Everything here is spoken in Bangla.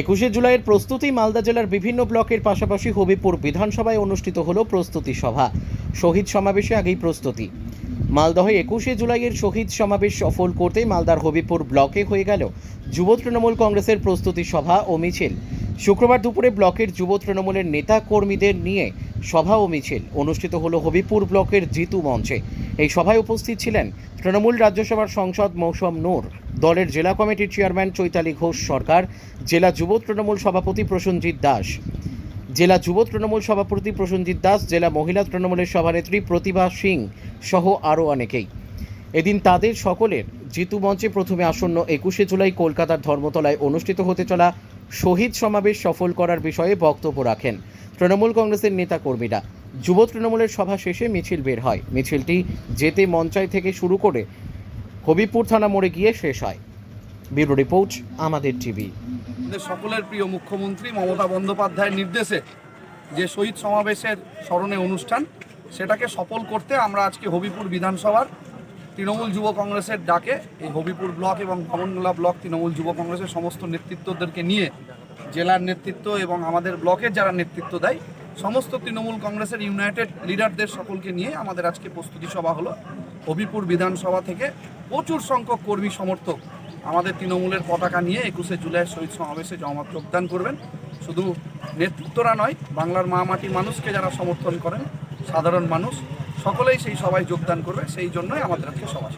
একুশে জুলাইয়ের প্রস্তুতি মালদা জেলার বিভিন্ন ব্লকের পাশাপাশি হবিপুর বিধানসভায় অনুষ্ঠিত হলো প্রস্তুতি সভা। শহীদ সমাবেশে আগেই প্রস্তুতি। মালদহে একুশে জুলাইয়ের শহীদ সমাবেশ সফল করতে মালদার হবিপুর ব্লকে হয়ে গেল যুব তৃণমূল কংগ্রেসের প্রস্তুতি সভা ও মিছিল। শুক্রবার দুপুরে ব্লকের যুব তৃণমূলের নেতা কর্মীদের নিয়ে সভা ও মিছিল। অনুষ্ঠিত হলো হবিপুর ব্লকের জিতু মঞ্চে। এই সভায় উপস্থিত ছিলেন তৃণমূল রাজ্যসভার সংসদ মৌসুম নূর। দলের জেলা কমিটির চেয়ারম্যান চৈতালি ঘোষ সরকার, জেলা যুব তৃণমূল সভাপতি প্রসেনজিৎ দাস। জেলা যুব তৃণমূল সভাপতি প্রসেনজিৎ দাস, জেলা মহিলা তৃণমূলের সভানেত্রী প্রতিভা সিং সহ আরও অনেকেই। এদিন তাদের সকলের জিতু মঞ্চে প্রথমে আসন্ন একুশে জুলাই কলকাতার ধর্মতলায় অনুষ্ঠিত হতে চলা শহীদ সমাবেশ সফল করার বিষয়ে বক্তব্য রাখেন তৃণমূল কংগ্রেসের নেতাকর্মীরা। যুব তৃণমূলের সভা শেষে মিছিল বের হয়। মিছিলটি যেতে মঞ্চায় থেকে শুরু করে হবিপুর থানা মোড়ে গিয়ে শেষ হয়। ব্যুরো রিপোর্ট, আমাদের টিভি। সকলের প্রিয় মুখ্যমন্ত্রী মমতা বন্দ্যোপাধ্যায়ের নির্দেশে যে শহীদ সমাবেশের স্মরণে অনুষ্ঠান, সেটাকে সফল করতে আমরা আজকে হবিপুর বিধানসভার তৃণমূল যুব কংগ্রেসের ডাকে, এই হবিপুর ব্লক এবং ভবনগোলা ব্লক তৃণমূল যুব কংগ্রেসের সমস্ত নেতৃত্বদেরকে নিয়ে জেলার নেতৃত্ব এবং আমাদের ব্লকের যারা নেতৃত্ব দেয়, সমস্ত তৃণমূল কংগ্রেসের ইউনাইটেড লিডারদের সকলকে নিয়ে আমাদের আজকে প্রস্তুতি সভা হলো হবিপুর বিধানসভা থেকে। প্রচুর সংখ্যক কর্মী সমর্থক আমাদের তৃণমূলের পতাকা নিয়ে একুশে জুলাই শহীদ সমাবেশে জমা যোগদান করবেন। শুধু নেতৃত্বরা নয়, বাংলার মা মাটি মানুষকে যারা সমর্থন করেন, সাধারণ মানুষ, সকলেই সেই সবাই যোগদান করবে, সেই জন্যই আমাদের আজকে সভা